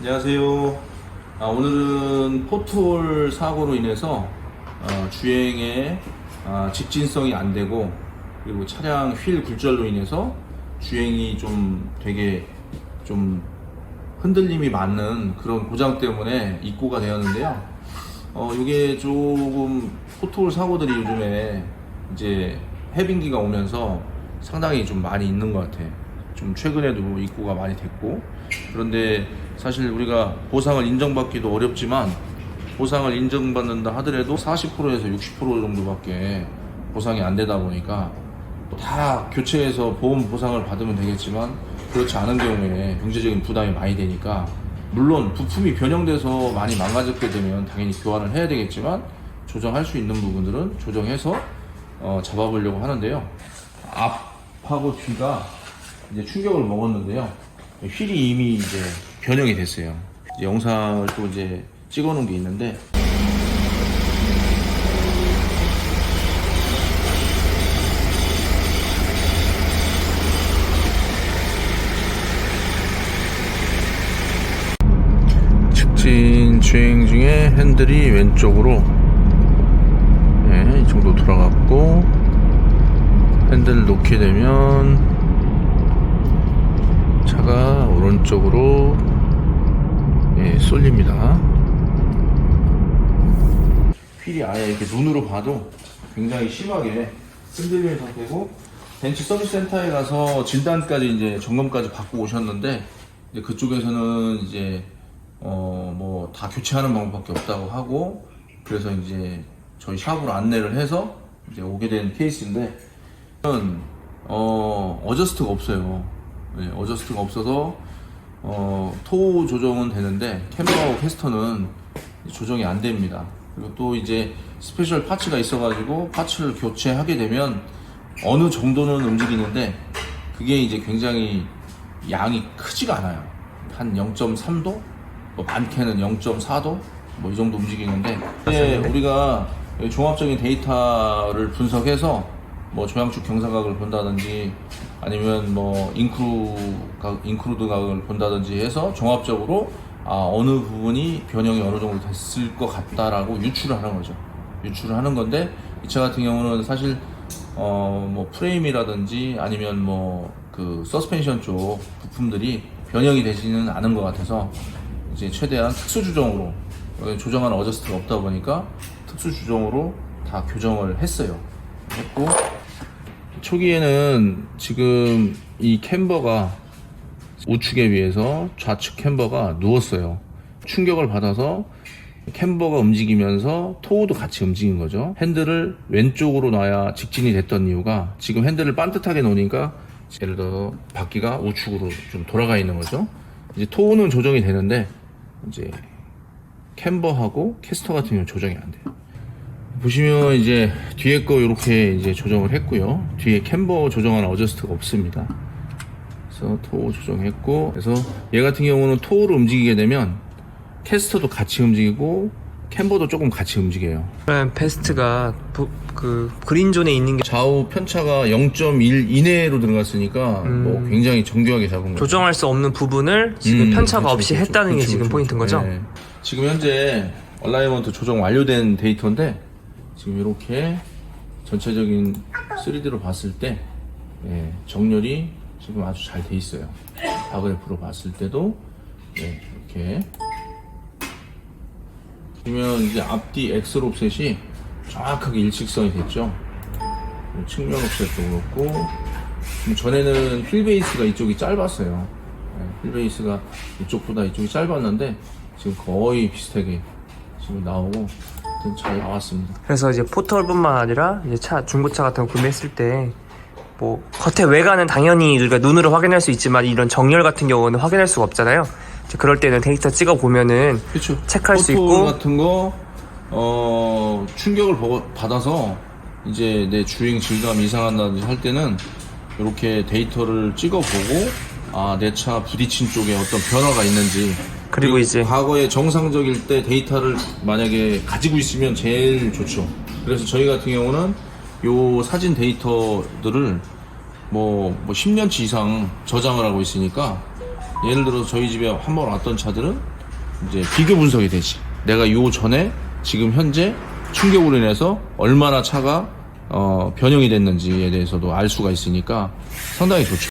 안녕하세요. 아, 오늘은 포톨 사고로 인해서 어, 주행에 아, 직진성이 안 되고 그리고 차량 휠 굴절로 인해서 주행이 좀 되게 좀 흔들림이 많은 그런 고장 때문에 입고가 되었는데요. 어, 이게 조금 포톨 사고들이 요즘에 이제 해빙기가 오면서 상당히 좀 많이 있는 것 같아. 좀 최근에도 입고가 많이 됐고 그런데 사실 우리가 보상을 인정받기도 어렵지만 보상을 인정받는다 하더라도 40%에서 60% 정도밖에 보상이 안 되다 보니까 다 교체해서 보험 보상을 받으면 되겠지만 그렇지 않은 경우에 경제적인 부담이 많이 되니까 물론 부품이 변형돼서 많이 망가졌게 되면 당연히 교환을 해야 되겠지만 조정할 수 있는 부분들은 조정해서 어, 잡아보려고 하는데요. 앞하고 뒤가 이제 충격을 먹었는데요. 휠이 이미 이제 변형이 됐어요. 영상을 또 이제 찍어 놓은 게 있는데 직진 주행 중에 핸들이 왼쪽으로 네, 이 정도 돌아갔고 핸들을 놓게 되면 차가 오른쪽으로 예, 쏠립니다. 휠이 아예 이렇게 눈으로 봐도 굉장히 심하게 흔들리는 상태고 벤츠 서비스 센터에 가서 진단까지 이제 점검까지 받고 오셨는데 이제 그쪽에서는 이제 어 뭐 다 교체하는 방법밖에 없다고 하고 그래서 이제 저희 샵으로 안내를 해서 이제 오게 된 케이스인데 어 어저스트가 없어요. 네, 어저스트가 없어서 어, 토 조정은 되는데 캠버하고 캐스터는 조정이 안 됩니다. 그리고 또 이제 스페셜 파츠가 있어가지고 파츠를 교체하게 되면 어느 정도는 움직이는데 그게 이제 굉장히 양이 크지가 않아요. 한 0.3도, 뭐 많게는 0.4도, 뭐 이 정도 움직이는데 이제 우리가 종합적인 데이터를 분석해서 뭐 조향축 경사각을 본다든지 아니면 뭐 인크루 각, 인크루드 각을 본다든지 해서 종합적으로 아 어느 부분이 변형이 어느 정도 됐을 것 같다라고 유추를 하는 거죠. 유추를 하는 건데 이 차 같은 경우는 사실 어 뭐 프레임이라든지 아니면 뭐 그 서스펜션 쪽 부품들이 변형이 되지는 않은 것 같아서 이제 최대한 특수 주정으로 조정하는 어저스트가 없다 보니까 특수 주정으로 다 교정을 했어요. 했고 초기에는 지금 이 캠버가 우측에 비해서 좌측 캠버가 누웠어요. 충격을 받아서 캠버가 움직이면서 토우도 같이 움직인 거죠. 핸들을 왼쪽으로 놔야 직진이 됐던 이유가 지금 핸들을 반듯하게 놓으니까 예를 들어 바퀴가 우측으로 좀 돌아가 있는 거죠. 이제 토우는 조정이 되는데 이제 캠버하고 캐스터 같은 경우는 조정이 안 돼요. 보시면 이제 뒤에 거 이렇게 이제 조정을 했고요. 뒤에 캠버 조정하는 어저스트가 없습니다. 그래서 토우 조정했고, 그래서 얘 같은 경우는 토우를 움직이게 되면 캐스터도 같이 움직이고 캠버도 조금 같이 움직여요. 그러면 베스트가 부- 그 그린존에 있는 게 좌우 편차가 0.1 이내로 들어갔으니까 뭐 굉장히 정교하게 잡은 거죠. 조정할 수 없는 부분을 지금 음, 편차가 그렇죠, 없이 그렇죠. 했다는 게 그렇죠, 지금 그렇죠, 포인트인 거죠? 네. 지금 현재 얼라이먼트 조정 완료된 데이터인데 지금 이렇게 전체적인 3D로 봤을 때 예, 정렬이 지금 아주 잘 돼 있어요. 바그래프로 봤을 때도 예, 이렇게 보면 이제 앞뒤 엑셀 옵셋이 정확하게 일직선이 됐죠. 그리고 측면 옵셋도 그렇고 전에는 휠 베이스가 이쪽이 짧았어요. 네, 휠 베이스가 이쪽보다 이쪽이 짧았는데 지금 거의 비슷하게 지금 나오고 잘 나왔습니다. 그래서 이제 포털뿐만 아니라 이제 차 중고차 같은 거 구매했을 때 뭐 겉에 외관은 당연히 우리가 눈으로 확인할 수 있지만 이런 정렬 같은 경우는 확인할 수가 없잖아요. 이제 그럴 때는 데이터 찍어 보면은. 체크할 수 포토 있고. 같은 거 어, 충격을 버- 받아서 이제 내 주행 질감 이상한다든지 할 때는 이렇게 데이터를 찍어보고 아 내 차 부딪힌 쪽에 어떤 변화가 있는지 그리고 이제 과거에 정상적일 때 데이터를 만약에 가지고 있으면 제일 좋죠. 그래서 저희 같은 경우는 요 사진 데이터들을 뭐, 뭐 10년치 이상 저장을 하고 있으니까 예를 들어서 저희 집에 한 번 왔던 차들은 이제 비교 분석이 되지. 내가 요 전에 지금 현재 충격으로 인해서 얼마나 차가 어, 변형이 됐는지에 대해서도 알 수가 있으니까 상당히 좋죠.